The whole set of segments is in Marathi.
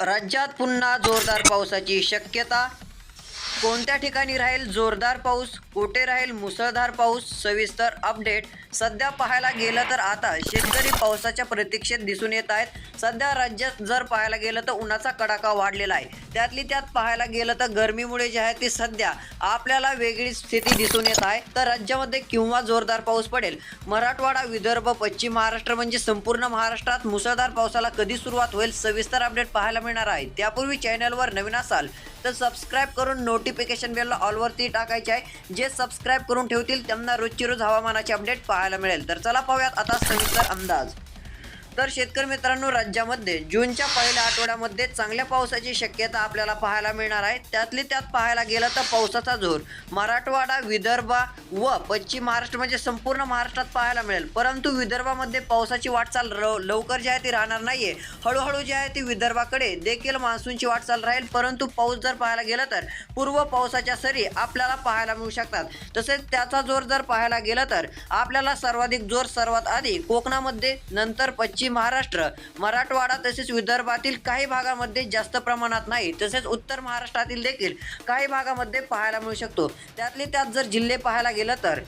राज्यात पुन्हा जोरदार पावसाची शक्यता कोणत्या ठिकाणी राहील जोरदार पाऊस कुठे राहील मुसळधार पाऊस सविस्तर अपडेट सध्या पाहायला गेलं तर आता शेतकरी पावसाच्या प्रतीक्षेत दिसून येत आहेत. सध्या राज्यात जर पाहायला गेलं तर उन्हाचा कडाका वाढलेला आहे. त्यातली त्यात पाहायला गेलं तर गरमीमुळे जे आहे ती सध्या आपल्याला वेगळी स्थिती दिसून येत आहे. तर राज्यामध्ये किंवा जोरदार पाऊस पडेल. मराठवाडा विदर्भ पश्चिम महाराष्ट्र म्हणजे संपूर्ण महाराष्ट्रात मुसळधार पावसाला कधी सुरुवात होईल सविस्तर अपडेट पाहायला मिळणार आहे. त्यापूर्वी चॅनलवर नवीन असाल तर सबस्क्राईब करून नोट नोटिफिकेशन बेलला ऑलवरती टाकायचे आहे. जे सबस्क्राईब करून ठेवतील त्यांना रोजची रोज हवामानाचे अपडेट पाहायला मिळेल. तर चला पाहूयात आता सविस्तर अंदाज. तर शेतकरी मित्रांनो राज्यामध्ये जूनच्या पहिल्या आठवड्यामध्ये चांगल्या पावसाची शक्यता आपल्याला पाहायला मिळणार आहे. त्यातली त्यात पाहायला गेलं तर पावसाचा जोर मराठवाडा विदर्भ व पश्चिम महाराष्ट्र म्हणजे संपूर्ण महाराष्ट्रात पाहायला मिळेल. परंतु विदर्भामध्ये पावसाची वाटचाल लवकर जी आहे ती राहणार नाहीये. हळूहळू जी आहे ती विदर्भाकडे देखील मान्सूनची वाटचाल राहील. परंतु पाऊस जर पाहायला गेला तर पूर्व पावसाच्या सरी आपल्याला पाहायला मिळू शकतात. तसेच त्याचा जोर जर पाहायला गेला तर आपल्याला सर्वाधिक जोर सर्वात आधी कोकणामध्ये नंतर पश्चिम महाराष्ट्र. मराठवाडा तसेच विदर्भातील काही भागामध्ये जास्त प्रमाणात नाही तसेच उत्तर महाराष्ट्रातील देखील काही भागामध्ये पाहायला मिळू शकतो. त्यातले त्यात जर जिल्हे पाहायला गेलं तर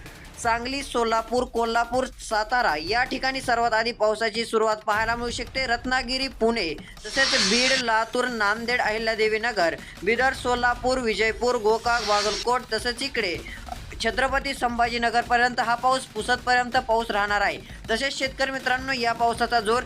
सांगली सोलापूर कोल्हापूर सातारा या ठिकाणी सर्वात आधी पावसाची सुरुवात पाहायला मिळू शकते. रत्नागिरी पुणे तसेच बीड लातूर नांदेड अहिल्यादेवी नगर बिदर सोलापूर विजयपूर गोकाक बागलकोट तसेच इकडे छत्रपती संभाजीनगरपर्यंत हा पाऊस पुसतपर्यंत पाऊस राहणार आहे. तसेच शेतकरी मित्रांनो या पावसाचा जोर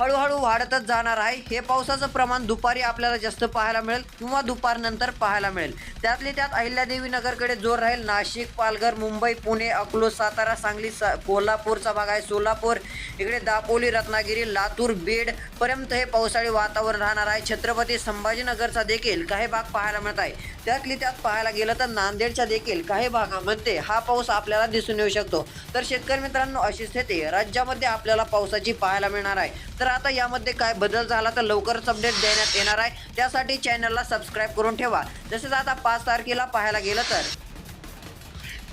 हळूहळू वाढतच जाणार आहे. हे पावसाचं प्रमाण दुपारी आपल्याला जास्त पाहायला मिळेल किंवा दुपारनंतर पाहायला मिळेल. त्यातली त्यात अहिल्यादेवी नगरकडे जोर राहील. नाशिक पालघर मुंबई पुणे अकलूज सातारा सांगली सा कोल्हापूरचा भाग आहे. सोलापूर इकडे दापोली रत्नागिरी लातूर बीड पर्यंत हे पावसाळी वातावरण राहणार आहे. छत्रपती संभाजीनगरचा देखील काही भाग पाहायला मिळत आहे. त्यातली त्यात पाहायला गेलं तर नांदेडच्या देखील काही भागामध्ये हा पाऊस आपल्याला दिसून येऊ शकतो. तर शेतकरी मित्रांनो अशी स्थिती. राज्यामध्ये आपल्याला पावसाची पाहायला मिळणार आहे. तर तर आता यामध्ये काय बदल झाला तर लवकरच अपडेट देण्यात येणार आहे. त्यासाठी चॅनलला सबस्क्राईब करून ठेवा. तसेच आता पाच तारखेला पाहायला गेलं तर.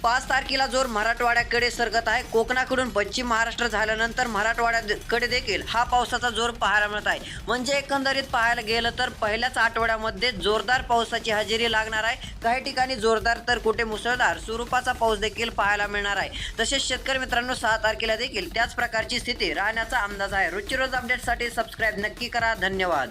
पाच तारखेला जोर मराठवाड्याकडे सरकत आहे. कोकणाकडून पश्चिम महाराष्ट्र झाल्यानंतर मराठवाड्याकडे देखील हा पावसाचा जोर पाहायला मिळत आहे. म्हणजे एकंदरीत पाहायला गेलं तर पहिल्याच आठवड्यामध्ये जोरदार पावसाची हजेरी लागणार आहे. काही ठिकाणी जोरदार तर कुठे मुसळधार स्वरूपाचा पाऊस देखील पाहायला मिळणार आहे. तसेच शेतकरी मित्रांनो सहा तारखेला देखील त्याच प्रकारची स्थिती राहण्याचा अंदाज आहे. रोजची रोज अपडेटसाठी सबस्क्राईब नक्की करा. धन्यवाद.